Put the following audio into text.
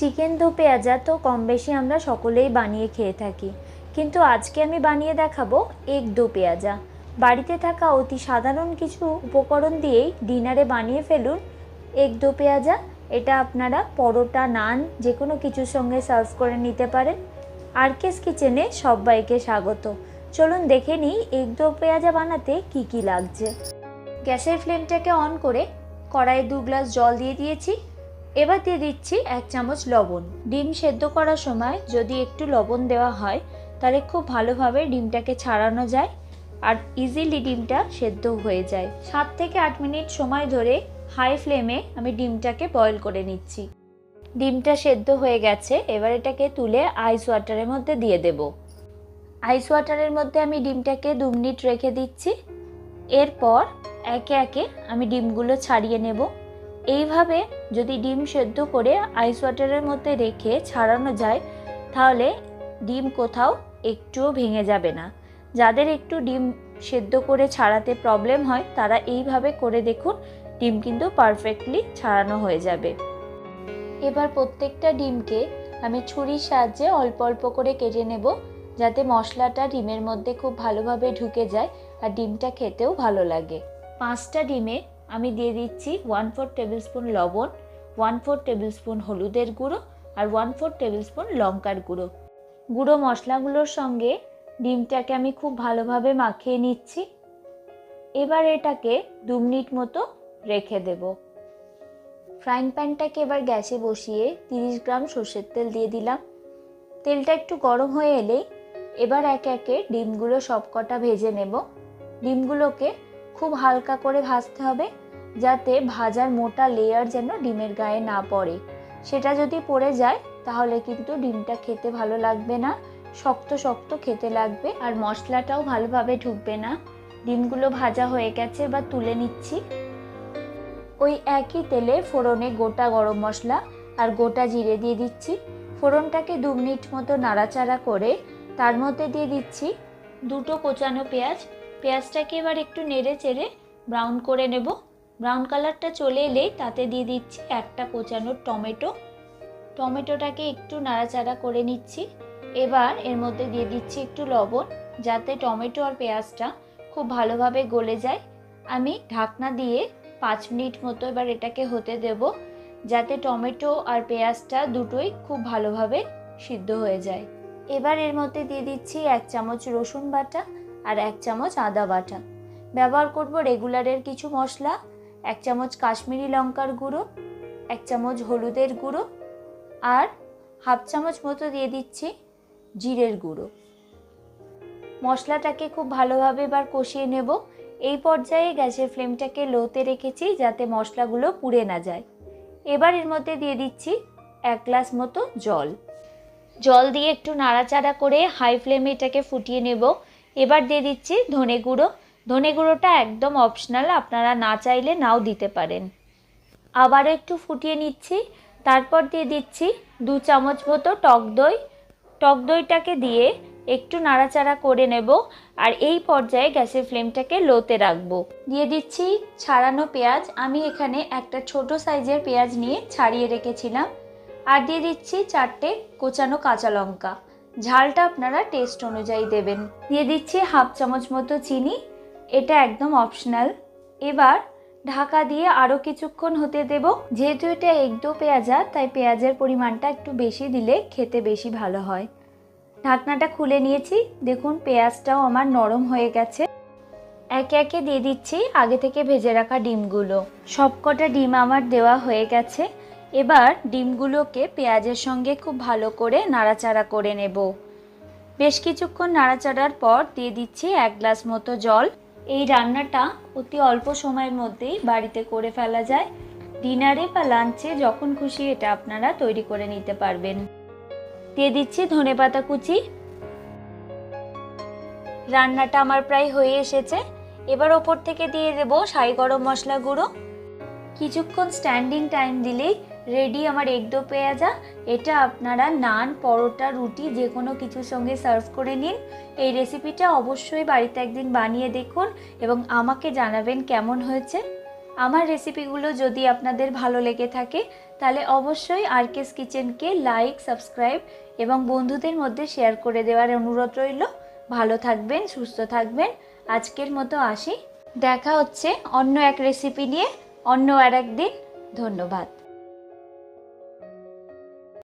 Chicken দো পেঁয়াজা তো কম বেশি আমরা সকলেই বানিয়ে খেয়ে থাকি। কিন্তু আজকে আমি বানিয়ে দেখাবো এগ দো পেঁয়াজা। বাড়িতে থাকা অতি সাধারণ কিছু উপকরণ দিয়েই ডিনারে বানিয়ে ফেলুন এগ দো পেঁয়াজা। এটা আপনারা পরোটা, নান যে কোনো কিছুর সঙ্গে সার্ভ করে নিতে পারেন। আরকেস কিচেনে সবাইকে স্বাগত। চলুন দেখে নিই এগ দো পেঁয়াজা বানাতে কি কি লাগছে। গ্যাসের ফ্লেমটাকে অন করে কড়াইয়ে দু গ্লাস জল দিয়ে দিয়েছি। এবার দিয়ে দিচ্ছি এক চামচ লবণ। ডিম সেদ্ধ করার সময় যদি একটু লবণ দেওয়া হয়, তাহলে খুব ভালোভাবে ডিমটাকে ছাড়ানো যায় আর ইজিলি ডিমটা সেদ্ধ হয়ে যায়। সাত থেকে আট মিনিট সময় ধরে হাই ফ্লেমে আমি ডিমটাকে বয়েল করে নিচ্ছি। ডিমটা সেদ্ধ হয়ে গেছে, এবার এটাকে তুলে আইস ওয়াটারের মধ্যে দিয়ে দেব। আইস ওয়াটারের মধ্যে আমি ডিমটাকে দু মিনিট রেখে দিচ্ছি। এরপর একে একে আমি ডিমগুলো ছাড়িয়ে নেব। এইভাবে যদি ডিম সেদ্ধ করে আইস ওয়াটারের মধ্যে রেখে ছাড়ানো যায়, তাহলে ডিম কোথাও একটুও ভেঙে যাবে না। যাদের একটু ডিম সেদ্ধ করে ছাড়াতে প্রবলেম হয়, তারা এইভাবে করে দেখুন, ডিম কিন্তু পারফেক্টলি ছাড়ানো হয়ে যাবে। এবার প্রত্যেকটা ডিমকে আমি ছুরির সাহায্যে অল্প অল্প করে কেটে নেব, যাতে মশলাটা ডিমের মধ্যে খুব ভালোভাবে ঢুকে যায় আর ডিমটা খেতেও ভালো লাগে। পাঁচটা ডিমে আমি দিয়ে দিচ্ছি ওয়ান ফোর টেবিল স্পুন লবণ ওয়ান ফোর টেবিল স্পুন হলুদের গুঁড়ো আর ওয়ান ফোর টেবিল স্পুন লঙ্কার গুঁড়ো। গুঁড়ো মশলাগুলোর সঙ্গে ডিমটাকে আমি খুব ভালোভাবে মাখিয়ে নিচ্ছি। এবার এটাকে দু মিনিট মতো রেখে দেব। ফ্রাইং প্যানটাকে এবার গ্যাসে বসিয়ে তিরিশ গ্রাম সর্ষের তেল দিয়ে দিলাম। তেলটা একটু গরম হয়ে এলেই এবার একে একে ডিমগুলো সবকটা ভেজে নেব। ডিমগুলোকে খুব হালকা করে ভাজতে হবে। যাতে ভাজার মোটা লেয়ার যেন ডিমের গায়ে না পড়ে। সেটা যদি পড়ে যায়, তাহলে কিন্তু ডিমটা খেতে ভালো লাগবে না, শক্ত শক্ত খেতে লাগবে, আর মশলাটাও ভালোভাবে ঢুকবে না। ডিমগুলো ভাজা হয়ে গেছে বা তুলে নিচ্ছি। ওই একই তেলে ফোড়নে গোটা গরম মশলা আর গোটা জিরে দিয়ে দিচ্ছি। ফোড়নটাকে দু মিনিট মতো নাড়াচাড়া করে তার মধ্যে দিয়ে দিচ্ছি দুটো কোচানো পেঁয়াজ। পেঁয়াজটাকে এবার একটু নেড়ে চেড়ে ব্রাউন করে নেব। ব্রাউন কালারটা চলে এলেই তাতে দিয়ে দিচ্ছি একটা কোচানো টমেটো। টমেটোটাকে একটু নাড়াচাড়া করে নিচ্ছি। এবার এর মধ্যে দিয়ে দিচ্ছি একটু লবণ, যাতে টমেটো আর পেঁয়াজটা খুব ভালোভাবে গলে যায়। আমি ঢাকনা দিয়ে পাঁচ মিনিট মতো এবার এটাকে হতে দেব, যাতে টমেটো আর পেঁয়াজটা দুটোই খুব ভালোভাবে সিদ্ধ হয়ে যায়। এবার এর মধ্যে দিয়ে দিচ্ছি এক চামচ রসুন বাটা আর এক চামচ আদা বাটা। ব্যবহার করব রেগুলারের কিছু মশলা এক চামচ কাশ্মীরি লঙ্কার গুঁড়ো, এক চামচ হলুদের গুঁড়ো আর হাফ চামচ মতো দিয়ে দিচ্ছি জিরের গুঁড়ো। মশলাটাকে খুব ভালোভাবে এবার কষিয়ে নেব। এই পর্যায়ে গ্যাসের ফ্লেমটাকে লোতে রেখেছি যাতে মশলাগুলো পুড়ে না যায়। এবার এর মধ্যে দিয়ে দিচ্ছি এক গ্লাস মতো জল। জল দিয়ে একটু নাড়াচাড়া করে হাই ফ্লেমে এটাকে ফুটিয়ে নেব। এবার দিয়ে দিচ্ছি ধনে গুঁড়ো ধনে গুঁড়োটা একদম অপশনাল আপনারা না চাইলে নাও দিতে পারেন। আবারও একটু ফুটিয়ে নিচ্ছি, তারপর দিয়ে দিচ্ছি দু চামচ মতো টক দই। টক দইটাকে দিয়ে একটু নাড়াচাড়া করে নেব, আর এই পর্যায়ে গ্যাসের ফ্লেমটাকে লোতে রাখব। দিয়ে দিচ্ছি ছাড়ানো পেঁয়াজ, আমি এখানে একটা ছোট সাইজের পেঁয়াজ নিয়ে ছাড়িয়ে রেখেছিলাম। আর দিয়ে দিচ্ছি চারটে কোচানো কাঁচা লঙ্কা, ঝালটা আপনারা টেস্ট অনুযায়ী দেবেন। দিয়ে দিচ্ছি হাফ চামচ মতো চিনি এটা একদম অপশনাল এবার ঢাকা দিয়ে আরও কিছুক্ষণ হতে দেব। যেহেতু এটা একদো পেঁয়াজা, তাই পেঁয়াজের পরিমাণটা একটু বেশি দিলে খেতে বেশি ভালো হয়। ঢাকনাটা খুলে নিয়েছি। দেখুন, পেঁয়াজটাও আমার নরম হয়ে গেছে। একে একে দিয়ে দিচ্ছি আগে থেকে ভেজে রাখা ডিমগুলো। সবকটা ডিম আমার দেওয়া হয়ে গেছে। এবার ডিমগুলোকে পেঁয়াজের সঙ্গে খুব ভালো করে নাড়াচাড়া করে নেব। বেশ কিছুক্ষণ নাড়াচাড়ার পর দিয়ে দিচ্ছি এক গ্লাস মতো জল। এই রান্নাটা অতি অল্প সময়ের মধ্যেই বাড়িতে করে ফেলা যায়। ডিনারে বা লাঞ্চে যখন খুশি এটা আপনারা তৈরি করে নিতে পারবেন। দিয়ে দিচ্ছি ধনেপাতা কুচি। রান্নাটা আমার প্রায় হয়ে এসেছে। এবার ওপর থেকে দিয়ে দেবো সাই গরম মশলা গুঁড়ো। কিছুক্ষণ স্ট্যান্ডিং টাইম দিলেই রেডি, আমার এগডো পেঁয়াজা। এটা আপনারা নান, পরোটা, রুটি, যে কোনো কিছুর সঙ্গে সার্ভ করে নিন। এই রেসিপিটা অবশ্যই বাড়িতে একদিন বানিয়ে দেখুন এবং আমাকে জানাবেন কেমন হয়েছে। আমার রেসিপিগুলো যদি আপনাদের ভালো লেগে থাকে, তাহলে অবশ্যই আরকেস কিচেনকে লাইক, সাবস্ক্রাইব এবং বন্ধুদের মধ্যে শেয়ার করে দেওয়ার অনুরোধ রইল। ভালো থাকবেন, সুস্থ থাকবেন। আজকের মতো আসি। দেখা হচ্ছে অন্য এক রেসিপি নিয়ে অন্য আর একদিন ধন্যবাদ।